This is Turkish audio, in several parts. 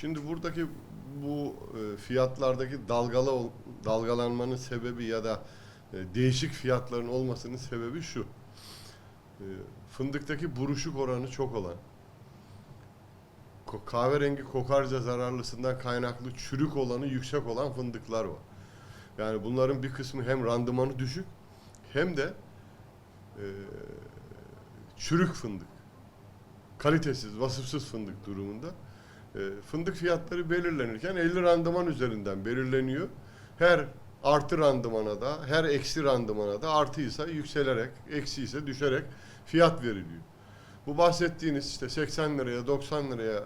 Şimdi buradaki bu e, fiyatlardaki dalgalı dalgalanmanın sebebi ya da e, değişik fiyatların olmasının sebebi şu. E, Fındıktaki buruşuk oranı çok olan, kahverengi kokarca zararlısından kaynaklı çürük olanı yüksek olan fındıklar var. Yani bunların bir kısmı hem randımanı düşük hem de e, çürük fındık. Kalitesiz, vasıfsız fındık durumunda. E, fındık fiyatları belirlenirken 50 randıman üzerinden belirleniyor. Her artı randımana da, her eksi randımana da artıysa yükselerek, eksi ise düşerek fiyat veriliyor. Bu bahsettiğiniz işte 80 liraya 90 liraya e,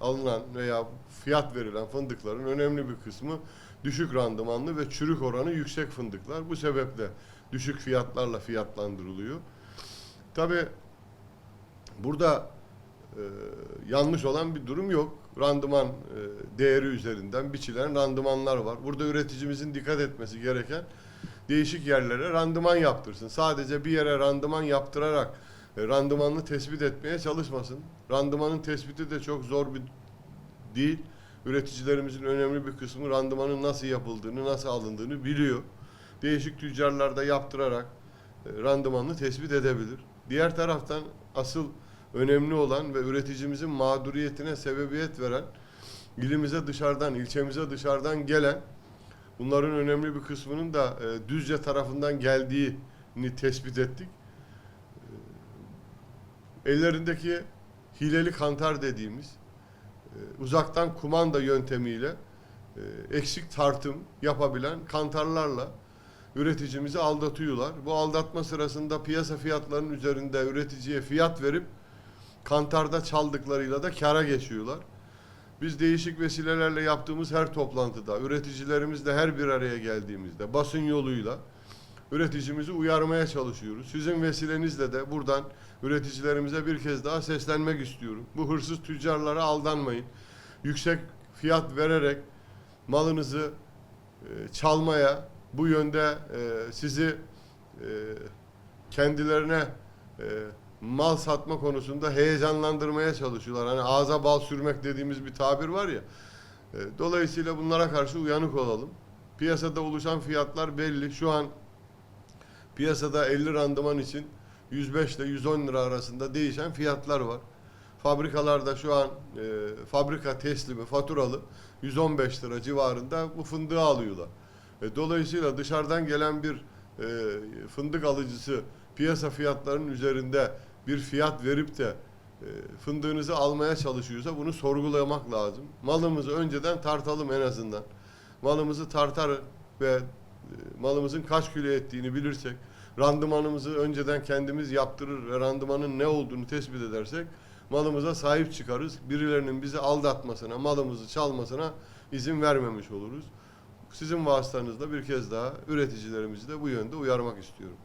alınan veya fiyat verilen fındıkların önemli bir kısmı düşük randımanlı ve çürük oranı yüksek fındıklar. Bu sebeple düşük fiyatlarla fiyatlandırılıyor. Tabi burada e, yanlış olan bir durum yok. Randıman e, değeri üzerinden biçilen randımanlar var. Burada üreticimizin dikkat etmesi gereken değişik yerlere randıman yaptırsın. Sadece bir yere randıman yaptırarak e, randımanını tespit etmeye çalışmasın. Randımanın tespiti de çok zor bir değil. Üreticilerimizin önemli bir kısmı randımanın nasıl yapıldığını, nasıl alındığını biliyor. Değişik tüccarlar da yaptırarak e, randımanını tespit edebilir. Diğer taraftan asıl önemli olan ve üreticimizin mağduriyetine sebebiyet veren ilimize dışarıdan, ilçemize dışarıdan gelen bunların önemli bir kısmının da e, Düzce tarafından geldiğini tespit ettik. E, ellerindeki hileli kantar dediğimiz e, uzaktan kumanda yöntemiyle e, eksik tartım yapabilen kantarlarla üreticimizi aldatıyorlar. Bu aldatma sırasında piyasa fiyatlarının üzerinde üreticiye fiyat verip kantarda çaldıklarıyla da kara geçiyorlar. Biz değişik vesilelerle yaptığımız her toplantıda, üreticilerimizle her bir araya geldiğimizde basın yoluyla üreticimizi uyarmaya çalışıyoruz. Sizin vesilenizle de buradan üreticilerimize bir kez daha seslenmek istiyorum. Bu hırsız tüccarlara aldanmayın. Yüksek fiyat vererek malınızı e, çalmaya, bu yönde e, sizi e, kendilerine e, mal satma konusunda heyecanlandırmaya çalışıyorlar. Hani ağza bal sürmek dediğimiz bir tabir var ya. E, dolayısıyla bunlara karşı uyanık olalım. Piyasada oluşan fiyatlar belli. Şu an piyasada 50 randıman için 105 ile 110 lira arasında değişen fiyatlar var. Fabrikalarda şu an e, fabrika teslimi faturalı 115 lira civarında bu fındığı alıyorlar. E, dolayısıyla dışarıdan gelen bir e, fındık alıcısı piyasa fiyatlarının üzerinde bir fiyat verip de e, fındığınızı almaya çalışıyorsa bunu sorgulamak lazım. Malımızı önceden tartalım en azından. Malımızı tartar ve e, malımızın kaç kilo ettiğini bilirsek, randımanımızı önceden kendimiz yaptırır ve randımanın ne olduğunu tespit edersek malımıza sahip çıkarız. Birilerinin bizi aldatmasına, malımızı çalmasına izin vermemiş oluruz. Sizin vasıtanızla bir kez daha üreticilerimizi de bu yönde uyarmak istiyorum.